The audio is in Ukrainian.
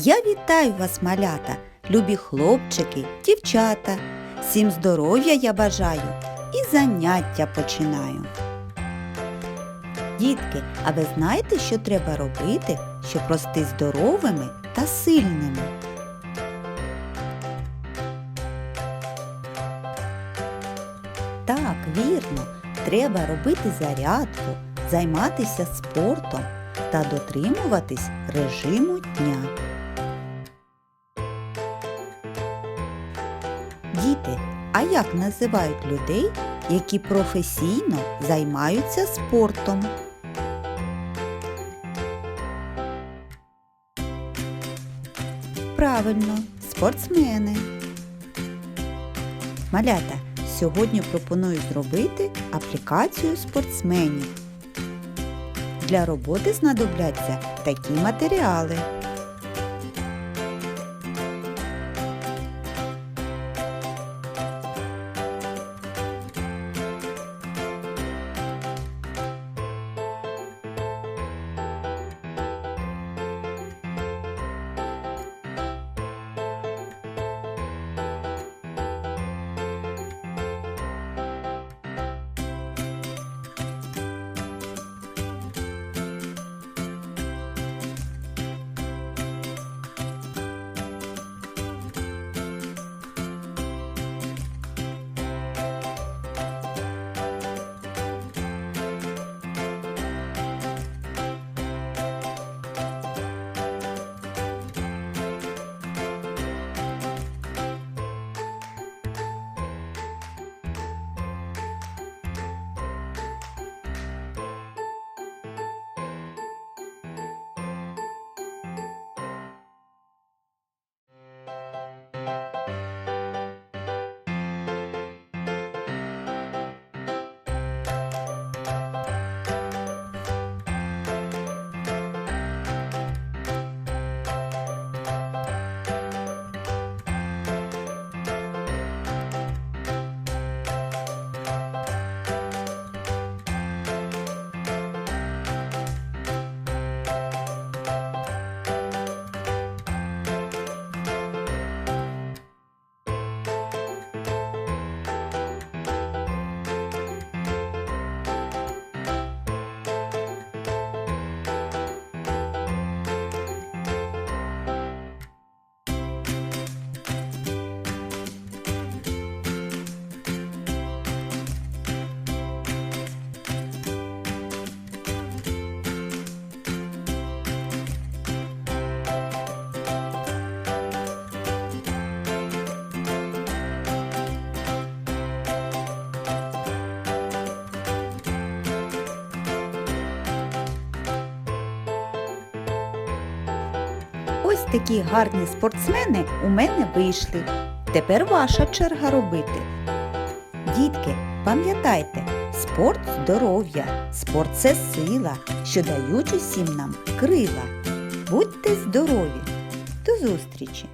Я вітаю вас, малята, любі хлопчики, дівчата. Всім здоров'я я бажаю і заняття починаю. Дітки, а ви знаєте, що треба робити, щоб рости здоровими та сильними? Так, вірно, треба робити зарядку, займатися спортом та дотримуватись режиму дня. Як називають людей, які професійно займаються спортом? Правильно, спортсмени. Малята, сьогодні пропоную зробити аплікацію спортсменів. Для роботи знадобляться такі матеріали. Такі гарні спортсмени у мене вийшли. Тепер ваша черга робити. Дітки, пам'ятайте, спорт здоров'я, спорт це сила, що дають усім нам крила. Будьте здорові! До зустрічі!